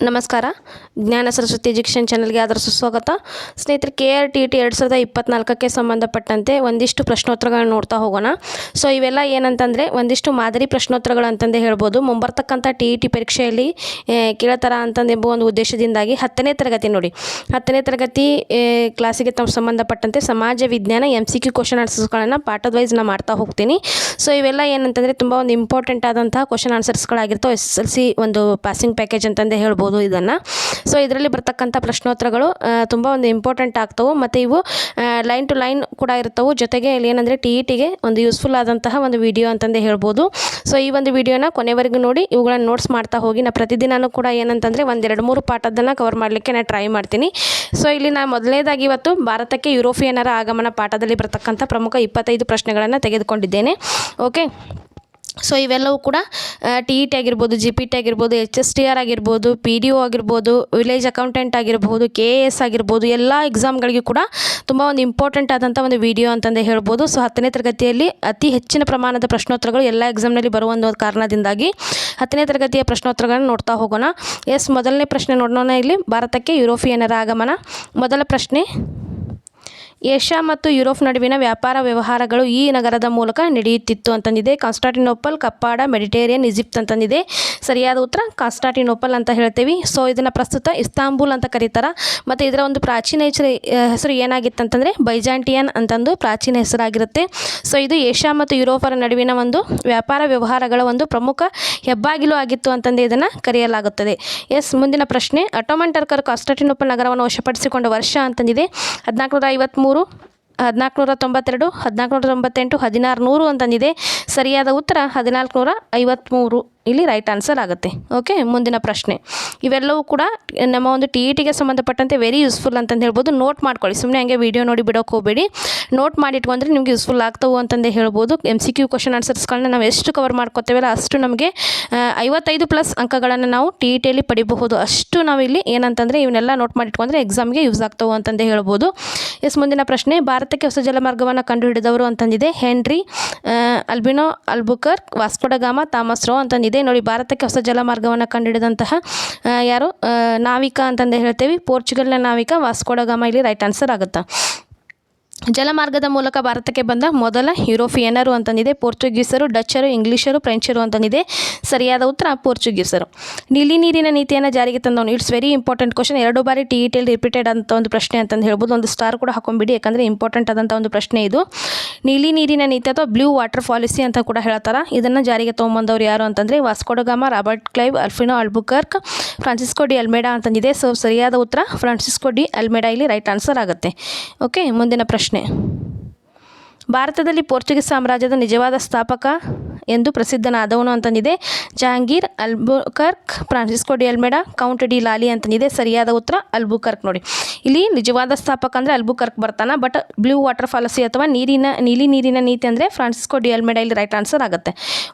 ನಮಸ್ಕಾರ. ಜ್ಞಾನ ಸರಸ್ವತಿ ಎಜುಕೇಷನ್ ಚಾನಲ್ಗೆ ಅದರ ಸುಸ್ವಾಗತ ಸ್ನೇಹಿತರೆ, ಕೆ ಆರ್ ಟಿ ಟಿ ಎರಡು ಸಾವಿರದ ಇಪ್ಪತ್ನಾಲ್ಕಕ್ಕೆ ಸಂಬಂಧಪಟ್ಟಂತೆ ಒಂದಿಷ್ಟು ಪ್ರಶ್ನೋತ್ತರಗಳನ್ನ ನೋಡ್ತಾ ಹೋಗೋಣ. ಸೊ, ಇವೆಲ್ಲ ಏನಂತಂದರೆ, ಒಂದಿಷ್ಟು ಮಾದರಿ ಪ್ರಶ್ನೋತ್ತರಗಳು ಅಂತಂದೇ ಹೇಳ್ಬೋದು. ಮುಂಬರ್ತಕ್ಕಂಥ ಟಿ ಇ ಟಿ ಪರೀಕ್ಷೆಯಲ್ಲಿ ಕೇಳ್ತಾರ ಅಂತಂದೆಂಬ ಒಂದು ಉದ್ದೇಶದಿಂದಾಗಿ ಹತ್ತನೇ ತರಗತಿ ನೋಡಿ. ಹತ್ತನೇ ತರಗತಿ ಕ್ಲಾಸಿಗೆ ತಮ್ಮ ಸಂಬಂಧಪಟ್ಟಂತೆ ಸಮಾಜ ವಿಜ್ಞಾನ ಎಂ ಸಿ ಕ್ಯೂ ಕ್ವಶನ್ ಆನ್ಸರ್ಸ್ಗಳನ್ನು ಪಾಠದ ವೈಸ್ ನಾ ಮಾಡ್ತಾ ಹೋಗ್ತೀನಿ. ಸೊ, ಇವೆಲ್ಲ ಏನಂತಂದರೆ, ತುಂಬ ಒಂದು ಇಂಪಾರ್ಟೆಂಟ್ ಆದಂತಹ ಕ್ವಶನ್ ಆನ್ಸರ್ಸ್ಗಳಾಗಿರ್ತವೆ ಎಸ್ ಎಲ್ ಸಿ ಒಂದು ಪಾಸಿಂಗ್ ಪ್ಯಾಕೇಜ್ ಅಂತಂದೇ ಹೇಳ್ಬೋದು. ಇದನ್ನು. ಸೊ ಇದರಲ್ಲಿ ಬರ್ತಕ್ಕಂಥ ಪ್ರಶ್ನೋತ್ತರಗಳು ತುಂಬ ಒಂದು ಇಂಪಾರ್ಟೆಂಟ್ ಆಗ್ತವೆ. ಮತ್ತು ಇವು ಲೈನ್ ಟು ಲೈನ್ ಕೂಡ ಇರ್ತವೆ. ಜೊತೆಗೆ ಇಲ್ಲಿ ಏನಂದರೆ ಟಿ ಇ ಟಿಗೆ ಒಂದು ಯೂಸ್ಫುಲ್ ಆದಂತಹ ಒಂದು ವಿಡಿಯೋ ಅಂತಂದೇ ಹೇಳ್ಬೋದು. ಸೊ ಈ ಒಂದು ವಿಡಿಯೋನ ಕೊನೆವರೆಗೂ ನೋಡಿ, ಇವುಗಳನ್ನ ನೋಟ್ಸ್ ಮಾಡ್ತಾ ಹೋಗಿ ನಾನು ಪ್ರತಿದಿನವೂ ಕೂಡ ಏನಂತಂದರೆ ಒಂದೆರಡು ಮೂರು ಪಾಠದನ್ನು ಕವರ್ ಮಾಡಲಿಕ್ಕೆ ನಾನು ಟ್ರೈ ಮಾಡ್ತೀನಿ. ಸೊ ಇಲ್ಲಿ ನಾನು ಮೊದಲನೇದಾಗಿ ಇವತ್ತು ಭಾರತಕ್ಕೆ ಯುರೋಪಿಯನ್ನರ ಆಗಮನ ಪಾಠದಲ್ಲಿ ಬರ್ತಕ್ಕಂಥ ಪ್ರಮುಖ ಇಪ್ಪತ್ತೈದು ಪ್ರಶ್ನೆಗಳನ್ನು ತೆಗೆದುಕೊಂಡಿದ್ದೇನೆ. ಓಕೆ ಸೊ ಇವೆಲ್ಲವೂ ಕೂಡ ಟಿ ಇ ಟಿ ಆಗಿರ್ಬೋದು ಜಿ ಪಿ ಟಿ ಆಗಿರ್ಬೋದು ಎಚ್ ಎಸ್ ಟಿ ಆರ್ ಆಗಿರ್ಬೋದು ಪಿ ಡಿ ಒ ಆಗಿರ್ಬೋದು ವಿಲೇಜ್ ಅಕೌಂಟೆಂಟ್ ಆಗಿರ್ಬೋದು ಕೆ ಎ ಎಸ್ ಆಗಿರ್ಬೋದು, ಎಲ್ಲ ಎಕ್ಸಾಮ್ಗಳಿಗೆ ಕೂಡ ತುಂಬ ಒಂದು ಇಂಪಾರ್ಟೆಂಟ್ ಆದಂಥ ಒಂದು ವಿಡಿಯೋ ಅಂತಂದೇ ಹೇಳ್ಬೋದು. ಸೊ ಹತ್ತನೇ ತರಗತಿಯಲ್ಲಿ ಅತಿ ಹೆಚ್ಚಿನ ಪ್ರಮಾಣದ ಪ್ರಶ್ನೋತ್ತರಗಳು ಎಲ್ಲ ಎಕ್ಸಾಮ್ನಲ್ಲಿ ಬರುವ ಒಂದು ಕಾರಣದಿಂದಾಗಿ ಹತ್ತನೇ ತರಗತಿಯ ಪ್ರಶ್ನೋತ್ತರಗಳನ್ನು ನೋಡ್ತಾ ಹೋಗೋಣ. ಎಸ್ ಮೊದಲನೇ ಪ್ರಶ್ನೆ ನೋಡೋಣ ಇಲ್ಲಿ. ಭಾರತಕ್ಕೆ ಯುರೋಪಿಯನರ ಆಗಮನ. ಮೊದಲ ಪ್ರಶ್ನೆ ಏಷ್ಯಾ ಮತ್ತು ಯುರೋಪ್ ನಡುವಿನ ವ್ಯಾಪಾರ ವ್ಯವಹಾರಗಳು ಈ ನಗರದ ಮೂಲಕ ನಡೆಯುತ್ತಿತ್ತು ಅಂತಂದಿದೆ. ಕಾನ್ಸ್ಟಾಂಟಿನೋಪಲ್, ಕಪ್ಪಾಡ, ಮೆಡಿಟೇರಿಯನ್, ಈಜಿಪ್ಟ್ ಅಂತಂದಿದೆ. ಸರಿಯಾದ ಉತ್ತರ, ಕಾನ್ಸ್ಟಾಂಟಿನೋಪಲ್ ಅಂತ ಹೇಳ್ತೀವಿ. ಸೊ ಇದನ್ನು ಪ್ರಸ್ತುತ ಇಸ್ತಾಂಬುಲ್ ಅಂತ ಕರೀತಾರೆ. ಮತ್ತು ಇದರ ಒಂದು ಪ್ರಾಚೀನ ಹೆಸರು ಹೆಸರು ಏನಾಗಿತ್ತು ಅಂತಂದರೆ ಬೈಜಾಂಟಿಯನ್ ಅಂತಂದು ಪ್ರಾಚೀನ ಹೆಸರಾಗಿರುತ್ತೆ. ಸೊ ಇದು ಏಷ್ಯಾ ಮತ್ತು ಯುರೋಪರ ನಡುವಿನ ಒಂದು ವ್ಯಾಪಾರ ವ್ಯವಹಾರಗಳ ಒಂದು ಪ್ರಮುಖ ಹೆಬ್ಬಾಗಿಲು ಆಗಿತ್ತು ಅಂತಂದು ಇದನ್ನು ಕರೆಯಲಾಗುತ್ತದೆ. ಎಸ್ ಮುಂದಿನ ಪ್ರಶ್ನೆ. ಅಟೋಮನ್ ಟರ್ಕರ್ ಕಾನ್ಸ್ಟಾಟಿನೋಪಲ್ ನಗರವನ್ನು ವಶಪಡಿಸಿಕೊಂಡ ವರ್ಷ ಅಂತಂದಿದೆ. ಹದಿನಾಲ್ಕುನೂರ ಐವತ್ತ್ಮೂರು ಹದಿನಾಲ್ಕುನೂರ ತೊಂಬತ್ತೆರಡು ಹದಿನಾಲ್ಕುನೂರ ತೊಂಬತ್ತೆಂಟು ಹದಿನಾರು ನೂರು ಅಂತಂದಿದೆ ಸರಿಯಾದ ಉತ್ತರ ಹದಿನಾಲ್ಕುನೂರ ಐವತ್ತ್ಮೂರು ಇಲ್ಲಿ ರೈಟ್ ಆನ್ಸರ್ ಆಗುತ್ತೆ. ಓಕೆ ಮುಂದಿನ ಪ್ರಶ್ನೆ. ಇವೆಲ್ಲವೂ ಕೂಡ ನಮ್ಮ ಒಂದು ಟಿ ಇ ಟಿಗೆ ಸಂಬಂಧಪಟ್ಟಂತೆ ವೆರಿ ಯೂಸ್ಫುಲ್ ಅಂತಂದು ಹೇಳ್ಬೋದು. ನೋಟ್ ಮಾಡ್ಕೊಳ್ಳಿ. ಸುಮ್ಮನೆ ಹಂಗೆ ವೀಡಿಯೋ ನೋಡಿ ಬಿಡೋಕೆ ಹೋಗಬೇಡಿ. ನೋಟ್ ಮಾಡಿಟ್ಕೊಂಡ್ರೆ ನಿಮ್ಗೆ ಯೂಸ್ಫುಲ್ ಆಗ್ತವು ಅಂತಂದೇ ಹೇಳ್ಬೋದು. ಎಂ ಸಿ ಕ್ಯೂ ಕ್ವಶನ್ ಆನ್ಸರ್ಸ್ಗಳನ್ನ ನಾವು ಎಷ್ಟು ಕವರ್ ಮಾಡ್ಕೋತೇವಲ್ಲ ಅಷ್ಟು ನಮಗೆ ಐವತ್ತೈದು ಪ್ಲಸ್ ಅಂಕಗಳನ್ನು ನಾವು ಟಿ ಇ ಟಿಯಲ್ಲಿ ಪಡಿಬಹುದು. ಅಷ್ಟು ನಾವಿಲ್ಲಿ ಏನಂತಂದರೆ ಇವನ್ನೆಲ್ಲ ನೋಟ್ ಮಾಡಿಟ್ಕೊಂಡ್ರೆ ಎಕ್ಸಾಮ್ಗೆ ಯೂಸ್ ಆಗ್ತವೆ ಅಂತಂದೇ ಹೇಳ್ಬೋದು. ಎಸ್ ಮುಂದಿನ ಪ್ರಶ್ನೆ, ಭಾರತಕ್ಕೆ ಹೊಸ ಜಲಮಾರ್ಗವನ್ನು ಕಂಡುಹಿಡಿದವರು ಅಂತಂದಿದೆ Henry albino Albuquerque Vasco da Gama Thomas Roe ಅಂತಂದಿದೆ. ನೋಡಿ, ಭಾರತಕ್ಕೆ ಹೊಸ ಜಲಮಾರ್ಗವನ್ನು ಕಂಡುಹಿಡಿದಂತಹ ಯಾರು? ನಾವಿಕ ಅಂತಂದು ಹೇಳ್ತೇವೆ. ಪೋರ್ಚುಗಲ್ನ ನಾವಿಕ ವಾಸ್ಕೋಡಗಾಮ ಇಲ್ಲಿ ರೈಟ್ ಆನ್ಸರ್ ಆಗುತ್ತೆ? ಜಲಮಾರ್ಗದ ಮೂಲಕ ಭಾರತಕ್ಕೆ ಬಂದ ಮೊದಲ ಯುರೋಪಿಯನರು ಅಂತಂದಿದೆ. ಪೋರ್ಚುಗೀಸರು, ಡಚ್ಚರು, ಇಂಗ್ಲೀಷರು, ಫ್ರೆಂಚರು ಅಂತಂದಿದೆ. ಸರಿಯಾದ ಉತ್ತರ ಪೋರ್ಚುಗೀಸರು. ನೀಲಿ ನೀರಿನ ನೀತಿಯನ್ನು ಜಾರಿಗೆ ತಂದವನು. ಇಟ್ಸ್ ವೆರಿ ಇಂಪಾರ್ಟೆಂಟ್ ಕ್ವಶನ್ ಎರಡು ಬಾರಿ ಟಿ ಇ ರಿಪೀಟೆಡ್ ಅಂತ ಒಂದು ಪ್ರಶ್ನೆ ಅಂತಂದು ಹೇಳ್ಬೋದು. ಒಂದು ಸ್ಟಾರ್ ಕೂಡ ಹಾಕೊಂಡ್ಬಿಡಿ, ಯಾಕಂದರೆ ಇಂಪಾರ್ಟೆಂಟ್ ಆದಂಥ ಒಂದು ಪ್ರಶ್ನೆ ಇದು. ನೀಲಿ ನೀರಿನ ನೀತಿ ಅಥವಾ ಬ್ಲೂ ವಾಟರ್ ಪಾಲಿಸಿ ಅಂತ ಕೂಡ ಹೇಳ್ತಾರೆ. ಇದನ್ನು ಜಾರಿಗೆ ತೊಗೊಂಬಂದವ್ರು ಯಾರು ಅಂತಂದರೆ Vasco da Gama Robert Clive, ಅಲ್ಫಿನೋ Albuquerque, Francisco de Almeida ಅಂತಂದಿದೆ. ಸೊ ಸರಿಯಾದ ಉತ್ತರ ಫ್ರಾನ್ಸಿಸ್ಕೋ ಡಿ ಅಲ್ಮೇಡಾ ಇಲ್ಲಿ ರೈಟ್ ಆನ್ಸರ್ ಆಗುತ್ತೆ. ಓಕೆ ಮುಂದಿನ ಪ್ರಶ್ನೆ. ಭಾರತದಲ್ಲಿ ಪೋರ್ಚುಗೀಸ್ ಸಾಮ್ರಾಜ್ಯದ ನಿಜವಾದ ಸ್ಥಾಪಕ ಎಂದು ಪ್ರಸಿದ್ಧನಾದವನು ಅಂತಂದಿದೆ. Jahangir Albuquerque, Francisco de Almeida, Count de Lally ಅಂತಂದಿದೆ. ಸರಿಯಾದ ಉತ್ತರ, ಅಲ್ಬುಕರ್ಕ್ ನೋಡಿ. ಇಲ್ಲಿ ನಿಜವಾದ ಸ್ಥಾಪಕ ಅಂದರೆ ಅಲ್ಬುಕರ್ಕ್ ಬರ್ತಾನೆ ಬಟ್ ಬ್ಲೂ ವಾಟರ್ ಫಾಲಸಿ ಅಥವಾ ನೀರಿನ, ನೀಲಿ ನೀರಿನ ನೀತಿ ಅಂದರೆ ಫ್ರಾನ್ಸಿಸ್ಕೋ ಡಿ ಅಲ್ಮೇಡಾ ಇಲ್ಲಿ ರೈಟ್ ಆನ್ಸರ್ ಆಗುತ್ತೆ.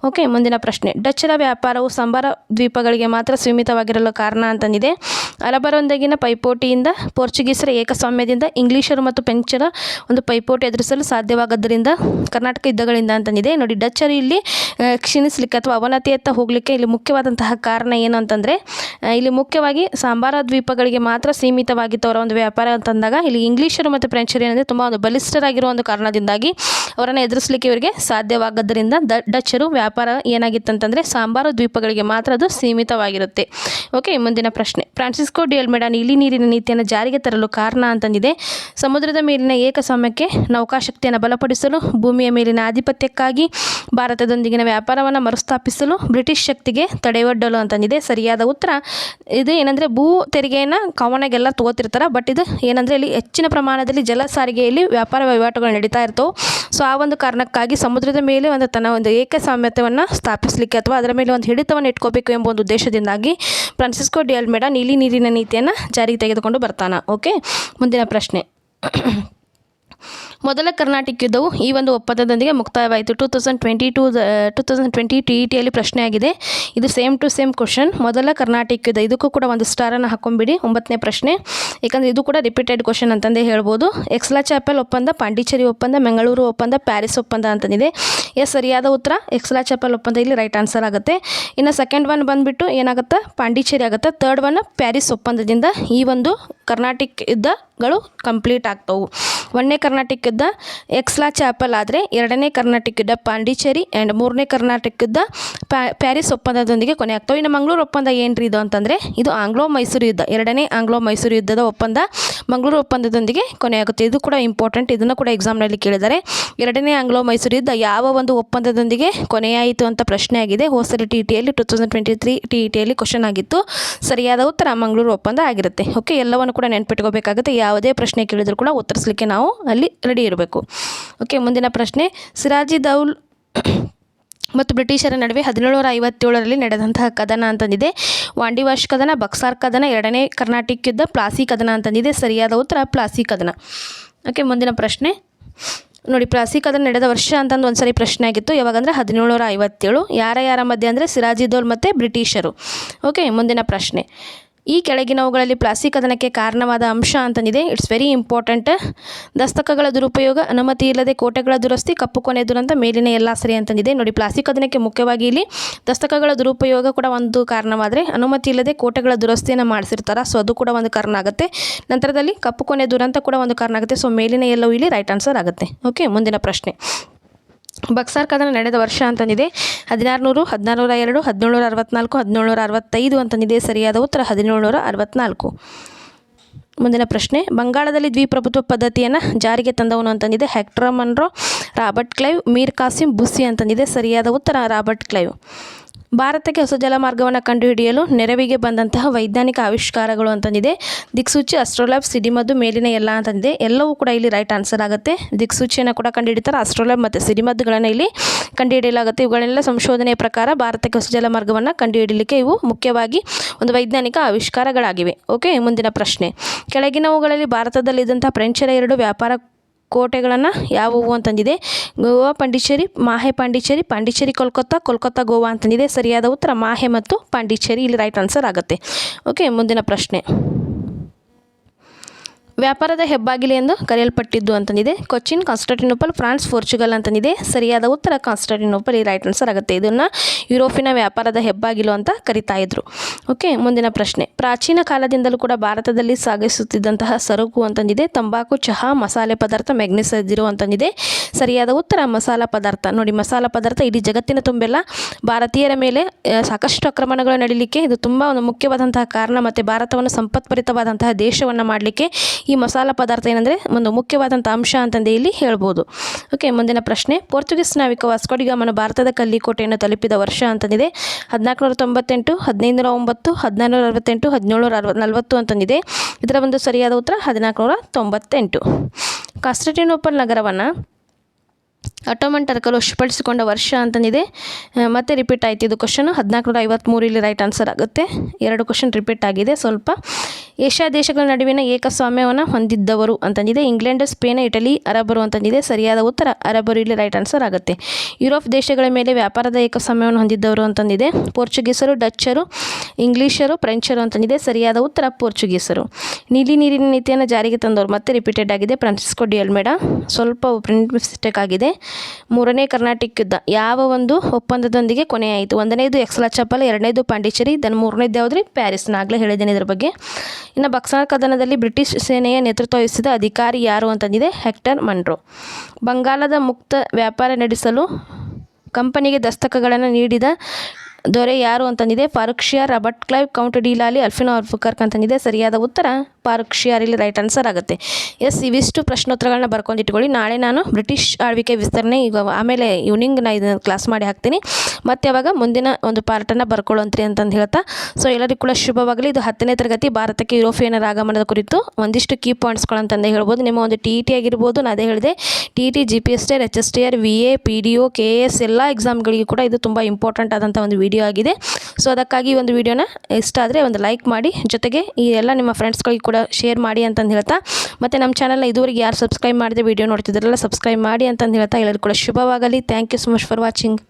ಓಕೆ ಮುಂದಿನ ಪ್ರಶ್ನೆ. ಡಚ್ಚರ ವ್ಯಾಪಾರವು ಸಂಬಾರ ದ್ವೀಪಗಳಿಗೆ ಮಾತ್ರ ಸೀಮಿತವಾಗಿರಲು ಕಾರಣ ಅಂತಂದಿದೆ. ಅರಬರೊಂದಿಗಿನ ಪೈಪೋಟಿಯಿಂದ ಪೋರ್ಚುಗೀಸರ ಏಕಸ್ವಾಮ್ಯದಿಂದ ಇಂಗ್ಲೀಷರು ಮತ್ತು ಪೆಂಚರ ಒಂದು ಪೈಪೋಟಿ ಎದುರಿಸಲು ಸಾಧ್ಯವಾಗದ್ದರಿಂದ ಕರ್ನಾಟಕ ಯುದ್ಧಗಳಿಂದ ಅಂತಂದಿದೆ. ನೋಡಿ, ಡಚ್ಚರು ಇಲ್ಲಿ ಕ್ಷೀಣಿಸ್ಲಿಕ್ಕೆ ಅಥವಾ ಅವನತಿಯತ್ತ ಹೋಗಲಿಕ್ಕೆ ಇಲ್ಲಿ ಮುಖ್ಯವಾದಂತಹ ಕಾರಣ ಏನು ಅಂತಂದರೆ ಇಲ್ಲಿ ಮುಖ್ಯವಾಗಿ ಸಾಂಬಾರ ದ್ವೀಪಗಳಿಗೆ ಮಾತ್ರ ಸೀಮಿತವಾಗಿತ್ತು ಅವರ ಒಂದು ವ್ಯಾಪಾರ ಅಂತಂದಾಗ, ಇಲ್ಲಿ ಇಂಗ್ಲೀಷರು ಮತ್ತು ಫ್ರೆಂಚರು ಏನಂದರೆ ತುಂಬ ಒಂದು ಬಲಿಷ್ಠರಾಗಿರುವ ಒಂದು ಕಾರಣದಿಂದಾಗಿ ಅವರನ್ನು ಎದುರಿಸಲಿಕ್ಕೆ ಇವರಿಗೆ ಸಾಧ್ಯವಾಗದ್ದರಿಂದ ಡಚ್ಚರು ವ್ಯಾಪಾರ ಏನಾಗಿತ್ತು ಸಾಂಬಾರು ದ್ವೀಪಗಳಿಗೆ ಮಾತ್ರ ಅದು ಸೀಮಿತವಾಗಿರುತ್ತೆ. ಓಕೆ, ಮುಂದಿನ ಪ್ರಶ್ನೆ. ಫ್ರಾನ್ಸಿಸ್ಕೋ ಡಿಯಲ್ ಅಲ್ಮೇಡಾ ನೀಲಿ ನೀರಿನ ನೀತಿಯನ್ನು ಜಾರಿಗೆ ತರಲು ಕಾರಣ ಅಂತಂದಿದೆ. ಸಮುದ್ರದ ಮೇಲಿನ ಏಕಸ್ವಾಮ್ಯಕ್ಕೆ ನೌಕಾಶಕ್ತಿಯನ್ನು ಬಲಪಡಿಸಲು, ಭೂಮಿಯ ಮೇಲಿನ ಆಧಿಪತ್ಯಕ್ಕಾಗಿ ಭಾರತದೊಂದಿಗಿನ ವ್ಯಾಪಾರವನ್ನು ಮರುಸ್ಥಾಪಿಸಲು ಬ್ರಿಟಿಷ್ ಶಕ್ತಿಗೆ ತಡೆಯೊಡ್ಡಲು ಅಂತಂದಿದೆ. ಸರಿಯಾದ ಉತ್ತರ, ಇದು ಏನಂದರೆ ಭೂ ತೆರಿಗೆಯನ್ನು ಕಾಮನಾಗೆಲ್ಲ ತಗೋತಿರ್ತಾರೆ ಬಟ್ ಇದು ಏನಂದರೆ ಇಲ್ಲಿ ಹೆಚ್ಚಿನ ಪ್ರಮಾಣದಲ್ಲಿ ಜಲ ಸಾರಿಗೆಯಲ್ಲಿ ವ್ಯಾಪಾರ ವಹಿವಾಟುಗಳು ನಡೀತಾ ಇರ್ತವೆ. ಸೊ ಆ ಒಂದು ಕಾರಣಕ್ಕಾಗಿ ಸಮುದ್ರದ ಮೇಲೆ ಒಂದು ತನ್ನ ಒಂದು ಏಕಸ್ವಾಮ್ಯತೆಯನ್ನು ಸ್ಥಾಪಿಸಲಿಕ್ಕೆ ಅಥವಾ ಅದರ ಮೇಲೆ ಒಂದು ಹಿಡಿತವನ್ನು ಇಟ್ಕೋಬೇಕು ಎಂಬ ಒಂದು ಉದ್ದೇಶದಿಂದಾಗಿ ಫ್ರಾನ್ಸಿಸ್ಕೋ ಡಿ ನೀಲಿ ನೀರಿನ ನೀತಿಯನ್ನು ಜಾರಿಗೆ ತೆಗೆದುಕೊಂಡು ಬರ್ತಾನೆ. ಓಕೆ? ಮುಂದಿನ ಪ್ರಶ್ನೆ. ಮೊದಲ ಕರ್ನಾಟಕ ಯುದ್ಧವು ಈ ಒಂದು ಒಪ್ಪಂದದೊಂದಿಗೆ ಮುಕ್ತಾಯವಾಯಿತು. Two thousand twenty two two thousand twenty T E ಟಿಯಲ್ಲಿ ಪ್ರಶ್ನೆ ಆಗಿದೆ ಇದು ಸೇಮ್ ಟು ಸೇಮ್ ಕ್ವಶನ್ ಮೊದಲ ಕರ್ನಾಟಕ ಯುದ್ಧ, ಇದಕ್ಕೂ ಕೂಡ ಒಂದು ಸ್ಟಾರನ್ನು ಹಾಕೊಂಬಿಡಿ ಒಂಬತ್ತನೇ ಪ್ರಶ್ನೆ. ಯಾಕಂದರೆ ಇದು ಕೂಡ ರಿಪೀಟೆಡ್ ಕ್ವಶನ್ ಅಂತಂದೇ ಹೇಳ್ಬೋದು. ಎಕ್ಸ್ಲಾ ಚಾಪೆಲ್ ಒಪ್ಪಂದ, ಪಾಂಡಿಚೇರಿ ಒಪ್ಪಂದ, ಮಂಗಳೂರು ಒಪ್ಪಂದ, ಪ್ಯಾರಿಸ್ ಒಪ್ಪಂದ ಅಂತಂದಿದೆ. ಎಸ್ ಸರಿಯಾದ ಉತ್ತರ? ಎಕ್ಸ್ಲಾ ಚಾಪೆಲ್ ಒಪ್ಪಂದ ಇಲ್ಲಿ ರೈಟ್ ಆನ್ಸರ್ ಆಗುತ್ತೆ. ಇನ್ನು ಸೆಕೆಂಡ್ ಒನ್ ಬಂದುಬಿಟ್ಟು ಏನಾಗುತ್ತೆ? ಪಾಂಡಿಚೇರಿ ಆಗುತ್ತೆ? ತರ್ಡ್ ಒನ್ ಪ್ಯಾರಿಸ್ ಒಪ್ಪಂದದಿಂದ ಈ ಒಂದು ಕರ್ನಾಟಕ ಯುದ್ಧಗಳು ಕಂಪ್ಲೀಟ್ ಆಗ್ತವು. ಒಂದನೇ ಕರ್ನಾಟಕದ ಎಕ್ಸ್ಲಾ ಚಾಪಲ್ ಆದರೆ ಎರಡನೇ ಕರ್ನಾಟಕದ ಪಾಂಡಿಚೇರಿ ಆ್ಯಂಡ್ ಮೂರನೇ ಕರ್ನಾಟಕದ ಪ್ಯಾ, ಪ್ಯಾರಿಸ್ ಒಪ್ಪಂದದೊಂದಿಗೆ ಕೊನೆ ಆಗ್ತವೆ ಇನ್ನು ಮಂಗಳೂರು ಒಪ್ಪಂದ ಏನು ರೀ ಇದು ಅಂತಂದರೆ, ಇದು ಆಂಗ್ಲೋ ಮೈಸೂರು ಯುದ್ಧ, ಎರಡನೇ ಆಂಗ್ಲೋ ಮೈಸೂರು ಯುದ್ಧದ ಒಪ್ಪಂದ ಮಂಗಳೂರು ಒಪ್ಪಂದದೊಂದಿಗೆ ಕೊನೆಯಾಗುತ್ತೆ ಇದು ಕೂಡ ಇಂಪಾರ್ಟೆಂಟ್ ಇದನ್ನು ಕೂಡ ಎಕ್ಸಾಮ್ನಲ್ಲಿ ಕೇಳಿದ್ದಾರೆ ಎರಡನೇ ಆಂಗ್ಲೋ ಮೈಸೂರು ಯುದ್ಧ ಯಾವ ಒಂದು ಒಪ್ಪಂದದೊಂದಿಗೆ ಕೊನೆಯಾಯಿತು ಅಂತ ಪ್ರಶ್ನೆ ಆಗಿದೆ. ಹೋಸರಿ T ಟಿಯಲ್ಲಿ two thousand twenty three T ಟಿಯಲ್ಲಿ question ಆಗಿತ್ತು. ಸರಿಯಾದ ಉತ್ತರ ಮಂಗಳೂರು ಒಪ್ಪಂದ ಆಗಿರುತ್ತೆ. ಓಕೆ ಎಲ್ಲವನ್ನು ಕೂಡ ನೆನ್ಪಿಟ್ಕೋಬೇಕಾಗುತ್ತೆ. ಯಾವುದೇ ಪ್ರಶ್ನೆ ಕೇಳಿದರೂ ಕೂಡ ಉತ್ತರಿಸಲಿಕ್ಕೆ ನಾವು ಅಲ್ಲಿ ರೆಡಿ ಇರಬೇಕು. ಓಕೆ ಮುಂದಿನ ಪ್ರಶ್ನೆ. ಸಿರಾಜಿ ದೌಲ್ ಮತ್ತು ಬ್ರಿಟಿಷರ ನಡುವೆ ಹದಿನೇಳುನೂರ ಐವತ್ತೇಳರಲ್ಲಿ ನಡೆದಂತಹ ಕದನ ಅಂತಂದಿದೆ. ವಾಂಡಿವಾಶ್ ಕದನ, ಬಕ್ಸಾರ್ ಕದನ, ಎರಡನೇ ಕರ್ನಾಟಕ ಯುದ್ಧ, ಪ್ಲಾಸಿ ಕದನ ಅಂತಂದಿದೆ. ಸರಿಯಾದ ಉತ್ತರ, ಪ್ಲಾಸಿ ಕದನ. ಓಕೆ ಮುಂದಿನ ಪ್ರಶ್ನೆ. ನೋಡಿ, ಪ್ಲಾಸಿ ಕದನ ನಡೆದ ವರ್ಷ ಅಂತಂದು ಒಂದು ಸರಿ ಪ್ರಶ್ನೆ ಆಗಿತ್ತು. ಯಾವಾಗಂದರೆ ಹದಿನೇಳುನೂರ ಐವತ್ತೇಳು ಯಾರ ಯಾರ ಮಧ್ಯೆ ಅಂದರೆ ಸಿರಾಜಿದೌಲ್ ಮತ್ತು ಬ್ರಿಟಿಷರು. ಓಕೆ ಮುಂದಿನ ಪ್ರಶ್ನೆ. ಈ ಕೆಳಗಿನವುಗಳಲ್ಲಿ ಪ್ಲಾಸ್ಟಿಕ್ ಕದನಕ್ಕೆ ಕಾರಣವಾದ ಅಂಶ ಅಂತಂದಿದೆ ಇಟ್ಸ್ ವೆರಿ ಇಂಪಾರ್ಟೆಂಟ್ ದಸ್ತಕಗಳ ದುರುಪಯೋಗ, ಅನುಮತಿ ಇಲ್ಲದೆ ಕೋಟೆಗಳ ದುರಸ್ತಿ, ಕಪ್ಪು ಕೊನೆ ದುರಂತ, ಮೇಲಿನ ಎಲ್ಲ ಸರಿ ಅಂತಂದಿದೆ ನೋಡಿ, ಪ್ಲಾಸ್ಟಿಕ್ ಕದನಕ್ಕೆ ಮುಖ್ಯವಾಗಿ ಇಲ್ಲಿ ದಸ್ತಕಗಳ ದುರುಪಯೋಗ ಕೂಡ ಒಂದು ಕಾರಣವಾದರೆ, ಅನುಮತಿ ಇಲ್ಲದೆ ಕೋಟೆಗಳ ದುರಸ್ತಿಯನ್ನು ಮಾಡಿಸಿರ್ತಾರೆ. ಸೊ ಅದು ಕೂಡ ಒಂದು ಕಾರಣ ಆಗುತ್ತೆ. ನಂತರದಲ್ಲಿ ಕಪ್ಪು ಕೊನೆ ದುರಂತ ಕೂಡ ಒಂದು ಕಾರಣ ಆಗುತ್ತೆ. ಸೊ ಮೇಲಿನ ಎಲ್ಲವೂ ಇಲ್ಲಿ ರೈಟ್ ಆನ್ಸರ್ ಆಗುತ್ತೆ. ಓಕೆ ಮುಂದಿನ ಪ್ರಶ್ನೆ. ಬಕ್ಸಾರ್ ಕದನ ನಡೆದ ವರ್ಷ ಅಂತಂದಿದೆ. ಹದಿನಾರುನೂರು, ಹದಿನಾರುನೂರ ಎರಡು, ಹದಿನೇಳುನೂರ ಅರವತ್ನಾಲ್ಕು, ಹದಿನೇಳುನೂರ ಅರವತ್ತೈದು ಅಂತಂದಿದೆ. ಸರಿಯಾದ ಉತ್ತರ ಹದಿನೇಳುನೂರ ಅರವತ್ನಾಲ್ಕು. ಮುಂದಿನ ಪ್ರಶ್ನೆ, ಬಂಗಾಳದಲ್ಲಿ ದ್ವಿಪ್ರಭುತ್ವ ಪದ್ಧತಿಯನ್ನು ಜಾರಿಗೆ ತಂದವನು ಅಂತಂದಿದೆ. Hector Munro, Robert Clive, Mir Qasim, Bussy ಅಂತಂದಿದೆ. ಸರಿಯಾದ ಉತ್ತರ ರಾಬರ್ಟ್ ಕ್ಲೈವ್. ಭಾರತಕ್ಕೆ ಹೊಸ ಜಲಮಾರ್ಗವನ್ನು ಕಂಡುಹಿಡಿಯಲು ನೆರವಿಗೆ ಬಂದಂತಹ ವೈಜ್ಞಾನಿಕ ಆವಿಷ್ಕಾರಗಳು ಅಂತಂದಿದೆ. ದಿಕ್ಸೂಚಿ ಅಸ್ಟ್ರೋಲ್ಯಾಬ್ ಸಿಡಿಮದ್ದು ಮೇಲಿನ ಎಲ್ಲ ಅಂತಂದಿದೆ. ಎಲ್ಲವೂ ಕೂಡ ಇಲ್ಲಿ ರೈಟ್ ಆನ್ಸರ್ ಆಗುತ್ತೆ. ದಿಕ್ಸೂಚಿಯನ್ನು ಕೂಡ ಕಂಡುಹಿಡಿತಾರೆ. ಅಸ್ಟ್ರೋಲ್ಯಾಬ್ ಮತ್ತು ಸಿಡಿಮದ್ದುಗಳನ್ನು ಇಲ್ಲಿ ಕಂಡುಹಿಡಿಯಲಾಗುತ್ತೆ. ಇವುಗಳೆಲ್ಲ ಸಂಶೋಧನೆಯ ಪ್ರಕಾರ ಭಾರತಕ್ಕೆ ಹೊಸ ಜಲಮಾರ್ಗವನ್ನು ಕಂಡುಹಿಡಿಯಲಿಕ್ಕೆ ಇವು ಮುಖ್ಯವಾಗಿ ಒಂದು ವೈಜ್ಞಾನಿಕ ಆವಿಷ್ಕಾರಗಳಾಗಿವೆ. ಓಕೆ ಮುಂದಿನ ಪ್ರಶ್ನೆ. ಕೆಳಗಿನವುಗಳಲ್ಲಿ ಭಾರತದಲ್ಲಿದ್ದಂಥ ಫ್ರೆಂಚರ ಎರಡು ವ್ಯಾಪಾರ ಕೋಟೆಗಳನ್ನು ಯಾವುವು ಅಂತಂದಿದೆ? ಗೋವಾ, ಪಾಂಡಿಚೇರಿ, ಮಾಹೆ ಪಾಂಡಿಚೇರಿ ಪಾಂಡಿಚೇರಿ, ಕೋಲ್ಕತ್ತಾ ಕೋಲ್ಕತ್ತಾ, ಗೋವಾ ಅಂತಂದಿದೆ. ಸರಿಯಾದ ಉತ್ತರ ಮಾಹೆ ಮತ್ತು ಪಾಂಡಿಚೇರಿ. ಇಲ್ಲಿ ರೈಟ್ ಆನ್ಸರ್ ಆಗುತ್ತೆ. ಓಕೆ ಮುಂದಿನ ಪ್ರಶ್ನೆ. ವ್ಯಾಪಾರದ ಹೆಬ್ಬಾಗಿಲೆ ಎಂದು ಕರೆಯಲ್ಪಟ್ಟಿದ್ದು ಅಂತಂದಿದೆ. ಕೊಚ್ಚಿನ್, ಕಾನ್ಸ್ಟಾಂಟಿನೋಪಲ್, ಫ್ರಾನ್ಸ್, ಪೋರ್ಚುಗಲ್ ಅಂತಂದಿದೆ. ಸರಿಯಾದ ಉತ್ತರ ಕಾನ್ಸ್ಟಾಂಟಿನೋಪಲ್, ಈ ರೈಟ್ ಆನ್ಸರ್ ಆಗುತ್ತೆ. ಇದನ್ನು ಯುರೋಪಿನ ವ್ಯಾಪಾರದ ಹೆಬ್ಬಾಗಿಲು ಅಂತ ಕರಿತಾ ಇದ್ರು. ಓಕೆ, ಮುಂದಿನ ಪ್ರಶ್ನೆ. ಪ್ರಾಚೀನ ಕಾಲದಿಂದಲೂ ಕೂಡ ಭಾರತದಲ್ಲಿ ಸಾಗಿಸುತ್ತಿದ್ದಂತಹ ಸರಕು ಅಂತಂದಿದೆ. ತಂಬಾಕು, ಚಹಾ, ಮಸಾಲೆ ಪದಾರ್ಥ ಮೆಗ್ನೆಸ್ ಇರೋ ಅಂತಂದಿದೆ. ಸರಿಯಾದ ಉತ್ತರ, ಮಸಾಲ ಪದಾರ್ಥ. ನೋಡಿ, ಮಸಾಲ ಪದಾರ್ಥ ಇಡೀ ಜಗತ್ತಿನ ತುಂಬೆಲ್ಲ ಭಾರತೀಯರ ಮೇಲೆ ಸಾಕಷ್ಟು ಆಕ್ರಮಣಗಳು ನಡೀಲಿಕ್ಕೆ ಇದು ತುಂಬ ಒಂದು ಮುಖ್ಯವಾದಂತಹ ಕಾರಣ, ಮತ್ತು ಭಾರತವನ್ನು ಸಂಪತ್ಪರಿತವಾದಂತಹ ದೇಶವನ್ನು ಮಾಡಲಿಕ್ಕೆ ಮಸಾಲ ಪದಾರ್ಥ ಏನಂದರೆ ಒಂದು ಮುಖ್ಯವಾದಂಥ ಅಂಶ ಅಂತಂದು ಇಲ್ಲಿ ಹೇಳ್ಬೋದು. ಓಕೆ ಮುಂದಿನ ಪ್ರಶ್ನೆ. ಪೋರ್ಚುಗೀಸ್ ನಾವಿಕ ವಾಸ್ಕೋಡಿಗಾಮನು ಭಾರತದ ಕಲ್ಲಿಕೋಟೆಯನ್ನು ತಲುಪಿದ ವರ್ಷ ಅಂತಂದಿದೆ. ಹದಿನಾಲ್ಕುನೂರ ತೊಂಬತ್ತೆಂಟು ಹದಿನೈದುನೂರ ಒಂಬತ್ತು ಹದಿನಾರುನೂರ ಅರವತ್ತೆಂಟು ಹದಿನೇಳುನೂರ ಅರವ ನಲವತ್ತು ಅಂತಂದಿದೆ ಇದರ ಒಂದು ಸರಿಯಾದ ಉತ್ತರ ಹದಿನಾಲ್ಕುನೂರ ತೊಂಬತ್ತೆಂಟು ಕಾನ್ಸ್ಟಂಟಿನೋಪಲ್ ನಗರವನ್ನು ಅಟೋಮನ್ ಟರ್ಕಲು ವಶಪಡಿಸಿಕೊಂಡ ವರ್ಷ ಅಂತಂದಿದೆ. ಮತ್ತೆ ರಿಪೀಟ್ ಆಯ್ತು ಇದು ಕ್ವಶನ್ ಹದಿನಾಲ್ಕುನೂರ ಐವತ್ತ್ಮೂರು ಇಲ್ಲಿ ರೈಟ್ ಆನ್ಸರ್ ಆಗುತ್ತೆ. ಎರಡು ಕ್ವಶನ್ ರಿಪೀಟ್ ಆಗಿದೆ ಸ್ವಲ್ಪ. ಏಷ್ಯಾ ದೇಶಗಳ ನಡುವಿನ ಏಕಸ್ವಾಮ್ಯವನ್ನು ಹೊಂದಿದ್ದವರು ಅಂತಂದಿದೆ. ಇಂಗ್ಲೆಂಡ್, ಸ್ಪೇನ್, ಇಟಲಿ ಅರಬರು ಅಂತಂದಿದೆ. ಸರಿಯಾದ ಉತ್ತರ ಅರಬರು ಇಲ್ಲಿ ರೈಟ್ ಆನ್ಸರ್ ಆಗುತ್ತೆ. ಯುರೋಪ್ ದೇಶಗಳ ಮೇಲೆ ವ್ಯಾಪಾರದ ಏಕಸ್ವಾಮ್ಯವನ್ನು ಹೊಂದಿದ್ದವರು ಅಂತಂದಿದೆ. ಪೋರ್ಚುಗೀಸರು, ಡಚ್ಚರು, ಇಂಗ್ಲೀಷರು, ಫ್ರೆಂಚರು ಅಂತಂದಿದೆ. ಸರಿಯಾದ ಉತ್ತರ, ಪೋರ್ಚುಗೀಸರು. ನೀಲಿ ನೀರಿನ ನೀತಿಯನ್ನು ಜಾರಿಗೆ ತಂದವರು ಮತ್ತೆ ರಿಪೀಟೆಡ್ ಆಗಿದೆ. ಫ್ರಾನ್ಸಿಸ್ಕೋ ಡಿ ಅಲ್ಮೇಡ ಸ್ವಲ್ಪ ಪ್ರಿಂಟ್ ಮಿಸ್ಟೇಕ್ ಆಗಿದೆ. ಮೂರನೇ ಕರ್ನಾಟಕ ಯುದ್ಧ ಯಾವ ಒಂದು ಒಪ್ಪಂದದೊಂದಿಗೆ ಕೊನೆಯಾಯಿತು. ಒಂದನೇದು ಎಕ್ಸಲ ಚಪ್ಪಲ್ ಎರಡನೇದು ಪಾಂಡಿಚೇರಿ, ದನ್ ಮೂರನೇದು ಯಾವುದ್ರಿ? ಪ್ಯಾರಿಸ್. ನಾಗಲೇ ಹೇಳಿದ್ದೇನೆ ಇದ್ರ ಬಗ್ಗೆ. ಇನ್ನು ಬಕ್ಸಾರ್ ಕದನದಲ್ಲಿ ಬ್ರಿಟಿಷ್ ಸೇನೆಯ ನೇತೃತ್ವ ವಹಿಸಿದ ಅಧಿಕಾರಿ ಯಾರು ಅಂತಂದಿದೆ? Hector Munro. ಬಂಗಾಲದ ಮುಕ್ತ ವ್ಯಾಪಾರ ನಡೆಸಲು ಕಂಪನಿಗೆ ದಸ್ತಕಗಳನ್ನು ನೀಡಿದ ದೊರೆ ಯಾರು ಅಂತಂದಿದೆ? Farrukh Siyar Robert Clive, Count de Lally ಅಲ್ಫಿನೋ Albuquerque ಅಂತಂದಿದೆ. ಸರಿಯಾದ ಉತ್ತರ ಪಾರುಕ್ಷಿಯಾರ್ ಇಲ್ಲಿ ರೈಟ್ ಆನ್ಸರ್ ಆಗುತ್ತೆ. ಎಸ್, ಇವಿಷ್ಟು ಪ್ರಶ್ನೋತ್ತರಗಳನ್ನ ಬರ್ಕೊಂಡಿಟ್ಕೊಳ್ಳಿ. ನಾಳೆ ನಾನು ಬ್ರಿಟಿಷ್ ಆಳ್ವಿಕೆ ವಿಸ್ತರಣೆ ಈಗ ಆಮೇಲೆ ಈವ್ನಿಂಗ್ ನಾ ಇದನ್ನು ಕ್ಲಾಸ್ ಮಾಡಿ ಹಾಕ್ತೀನಿ. ಮತ್ತು ಯಾವಾಗ ಮುಂದಿನ ಒಂದು ಪಾರ್ಟನ್ನು ಬರ್ಕೊಳ್ಳೋಂತ್ರಿ ಅಂತಂದು ಹೇಳ್ತಾ. ಸೊ, ಎಲ್ಲರಿಗೂ ಕೂಡ ಶುಭವಾಗಲಿ. ಇದು ಹತ್ತನೇ ತರಗತಿ ಭಾರತಕ್ಕೆ ಯುರೋಪಿಯನ್ನರ ಆಗಮನದ ಕುರಿತು ಒಂದಿಷ್ಟು ಕೀ ಪಾಯಿಂಟ್ಸ್ಗಳಂತಂದೇ ಹೇಳ್ಬೋದು. ನಿಮ್ಮ ಒಂದು ಟಿ ಇ ಟಿ ಆಗಿರ್ಬೋದು ನಾನು ಅದೇ ಹೇಳಿದೆ. T E T G P S T R H S T R V A P D O K A S ಎಲ್ಲ ಎಕ್ಸಾಮ್ಗಳಿಗೆ ಕೂಡ ಇದು ತುಂಬ ಇಂಪಾರ್ಟೆಂಟ್ ಆದಂಥ ಒಂದು ವಿಡಿಯೋ ಆಗಿದೆ. ಸೊ ಅದಕ್ಕಾಗಿ ಈ ಒಂದು ವಿಡಿಯೋನ ಇಷ್ಟ ಆದರೆ ಒಂದು ಲೈಕ್ ಮಾಡಿ. ಜೊತೆಗೆ ಈ ಎಲ್ಲ ನಿಮ್ಮ ಫ್ರೆಂಡ್ಸ್ಗಳಿಗೆ ಕೂಡ ಶೇರ್ ಮಾಡಿ ಅಂತಂದು ಹೇಳ್ತಾ. ಮತ್ತು ನಮ್ಮ ಚಾನಲ್ನ ಇದುವರೆಗೆ ಯಾರು ಸಬ್ಸ್ಕ್ರೈಬ್ ಮಾಡಿದೆ ವಿಡಿಯೋ ನೋಡ್ತಿದ್ರಲ್ಲ ಸಬ್ಸ್ಕ್ರೈಬ್ ಮಾಡಿ ಅಂತಂದು ಹೇಳ್ತಾ. ಎಲ್ಲರೂ ಕೂಡ ಶುಭವಾಗಲಿ. Thank you so much for watching